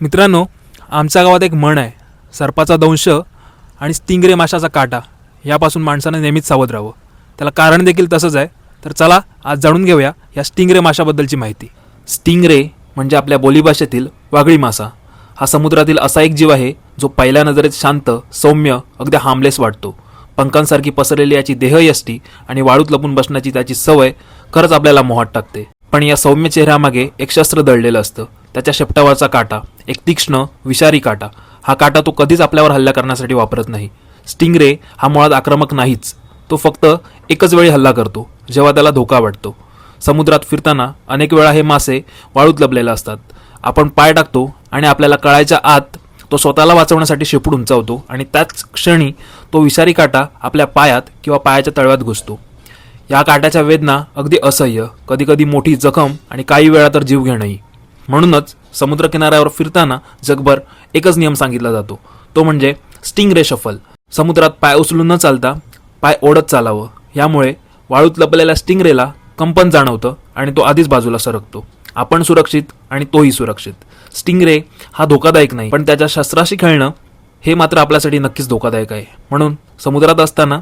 मित्रांनो आमच्या गावात एक म्हण आहे सर्पाचा दंश आणि स्टिंगरे माशाचा काटा यापासून माणसानं नेहमीच सावध राहावं. त्याला कारण देखील तसंच आहे तर चला आज जाणून घेऊया या स्टिंगरे माशाबद्दलची माहिती. स्टिंगरे म्हणजे आपल्या बोलीभाषेतील वागळी मासा. हा समुद्रातील असा एक जीव आहे जो पहिल्या नजरेत शांत सौम्य अगदी हार्मलेस वाटतो. पंखांसारखी पसरलेली याची देहयष्टी आणि वाळूत लपून बसण्याची त्याची सवय खरंच आपल्याला मोहात टाकते. पण या सौम्य चेहऱ्यामागे एक शस्त्र दळलेलं असतं. त्याच्या शेपटावरचा काटा एक तीक्ष्ण विषारी काटा. हा काटा तो कधीच आपल्यावर हल्ला करण्यासाठी वापरत नाही. स्टिंगरे हा मुळात आक्रमक नाहीच. तो फक्त एकच वेळी हल्ला करतो जेव्हा त्याला धोका वाटतो. समुद्रात फिरताना अनेक वेळा हे मासे वाळूत लपलेले असतात. आपण पाय टाकतो आणि आपल्याला कळायच्या आत तो स्वतःला वाचवण्यासाठी शेपूट उंचावतो आणि त्याच क्षणी तो विषारी काटा आपल्या पायात किंवा पायाच्या तळव्यात घुसतो. या काट्याच्या वेदना अगदी असह्य कधीकधी मोठी जखम आणि काही वेळा तर जीव घेणंही. म्हणूनच समुद्रकिनाऱ्यावर फिरताना जगभर एकच नियम सांगितला जातो. तो म्हणजे स्टिंग रे शफल. समुद्रात पाय उचलून न चालता पाय ओढत चालावं. यामुळे वाळूत लपलेल्या स्टिंगरेला कंपन जाणवतं आणि तो आधीच बाजूला सरकतो. आपण सुरक्षित आणि तोही सुरक्षित. स्टिंगरे हा धोकादायक नाही पण त्याच्या शस्त्राशी खेळणं हे मात्र आपल्यासाठी नक्कीच धोकादायक आहे. म्हणून समुद्रात असताना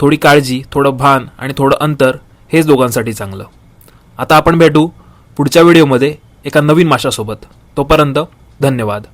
थोडी काळजी थोडं भान आणि थोडं अंतर हेच दोघांसाठी चांगलं. आता आपण भेटू पुढच्या व्हिडिओमध्ये. एका नवीन माशासोबत. तोपर्यंत धन्यवाद.